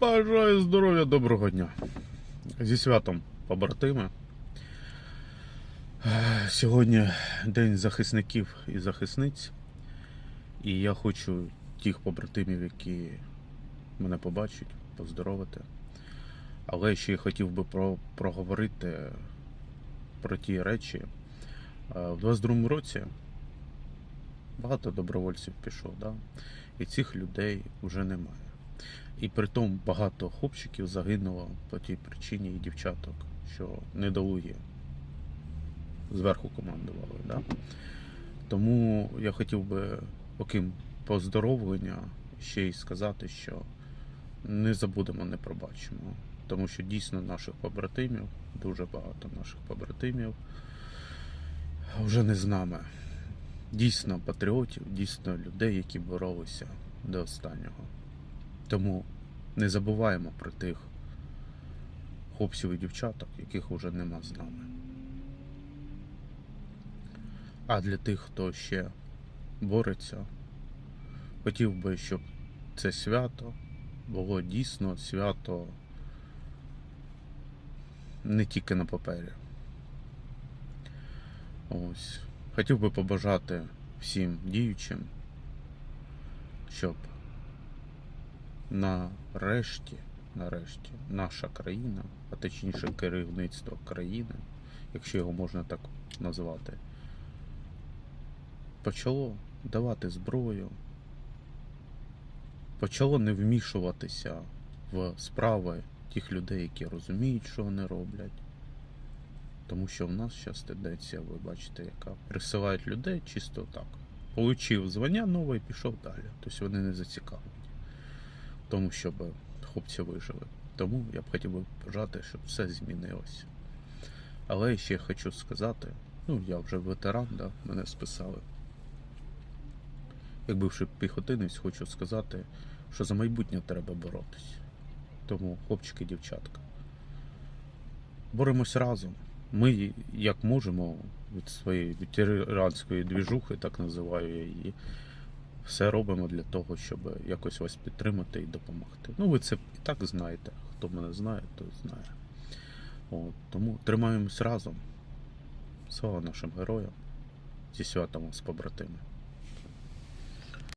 Бажаю здоров'я, доброго дня. Зі святом побратими. Сьогодні День захисників і захисниць. І я хочу тих побратимів, які мене побачать, поздоровити. Але ще я хотів би про, проговорити про ті речі. Е, В 22-му році багато добровольців пішло, да? і цих людей вже немає. І при тому багато хлопчиків загинуло по тій причині і дівчаток, що недолугі зверху командували. Да? Тому я хотів би, окрім поздоровлення, ще й сказати, що не забудемо, не пробачимо. Тому що дійсно наших побратимів, дуже багато наших побратимів вже не з нами. Дійсно патріотів, дійсно людей, які боролися до останнього. Тому не забуваємо про тих хлопців і дівчаток, яких уже нема з нами. А для тих, хто ще бореться, хотів би, щоб це свято було дійсно свято не тільки на папері. Ось. Хотів би побажати всім діючим, щоб нарешті, нарешті, наша країна, а точніше керівництво країни, якщо його можна так назвати, почало давати зброю, почало не вмішуватися в справи тих людей, які розуміють, що вони роблять. Тому що в нас зараз тенденція, ви бачите, яка присилають людей чисто так. Получив звання нове і пішов далі. Тобто вони не зацікавлені тому, щоб хлопці вижили. Тому я б хотів би бажати, щоб все змінилося. Але ще хочу сказати, ну я вже ветеран, да, мене списали. Як бивший піхотинець, хочу сказати, що за майбутнє треба боротись. Тому, хлопчики, дівчатка, боремось разом. Ми, як можемо, від своєї ветеранської двіжухи, так називаю я її, все робимо для того, щоб якось вас підтримати і допомогти. Ну, ви це і так знаєте. Хто мене знає, той знає. От, тому тримаємось разом. Слава нашим героям. Зі святом з побратими.